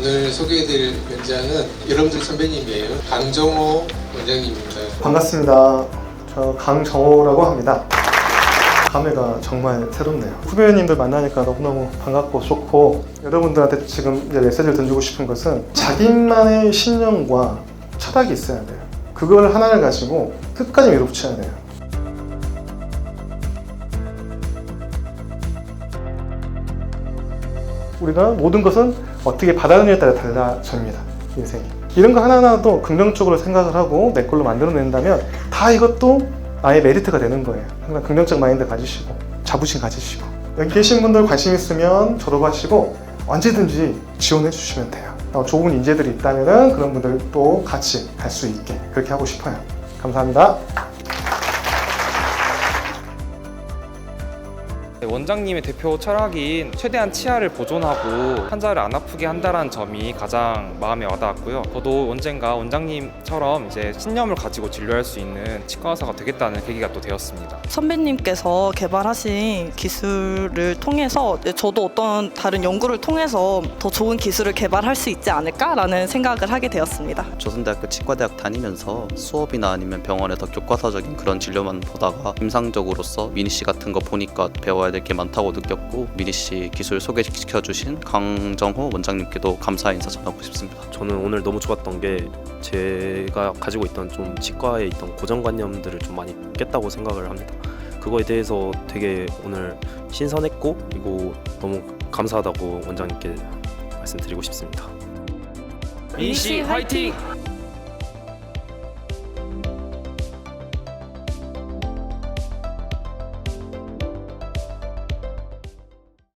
오늘 소개해드릴 원장은 여러분들 선배님이에요. 강정호 원장님입니다. 반갑습니다. 저 강정호라고 합니다. 감회가 정말 새롭네요. 후배님들 만나니까 너무너무 반갑고 좋고 여러분들한테 지금 이제 메시지를 던지고 싶은 것은 자기만의 신념과 철학이 있어야 돼요. 그걸 하나를 가지고 끝까지 밀어붙여야 돼요. 우리가 모든 것은 어떻게 받아들이냐에 따라 달라집니다. 인생이. 이런 거 하나하나도 긍정적으로 생각을 하고 내 걸로 만들어낸다면 다 이것도 나의 메리트가 되는 거예요. 항상 긍정적 마인드 가지시고 자부심 가지시고 여기 계신 분들 관심 있으면 졸업하시고 언제든지 지원해 주시면 돼요. 어, 좋은 인재들이 있다면 그런 분들도 같이 갈 수 있게 그렇게 하고 싶어요. 감사합니다. 원장님의 대표 철학인 최대한 치아를 보존하고 환자를 안 아프게 한다는 점이 가장 마음에 와닿았고요. 저도 언젠가 원장님처럼 이제 신념을 가지고 진료할 수 있는 치과 의사가 되겠다는 계기가 또 되었습니다. 선배님께서 개발하신 기술을 통해서 저도 어떤 다른 연구를 통해서 더 좋은 기술을 개발할 수 있지 않을까라는 생각을 하게 되었습니다. 조선대학교 치과대학 다니면서 수업이나 아니면 병원에서 교과서적인 그런 진료만 보다가 임상적으로서 미니 씨 같은 거 보니까 배워야 될 게 많다고 느꼈고 미니 씨 기술 소개시켜 주신 강정호 원장님께도 감사 인사 전하고 싶습니다. 저는 오늘 너무 좋았던 게 제가 가지고 있던 좀 치과에 있던 고정관념들을 좀 많이 깼다고 생각을 합니다. 그거에 대해서 되게 오늘 신선했고 그리고 너무 감사하다고 원장님께 말씀드리고 싶습니다. 민씨 화이팅!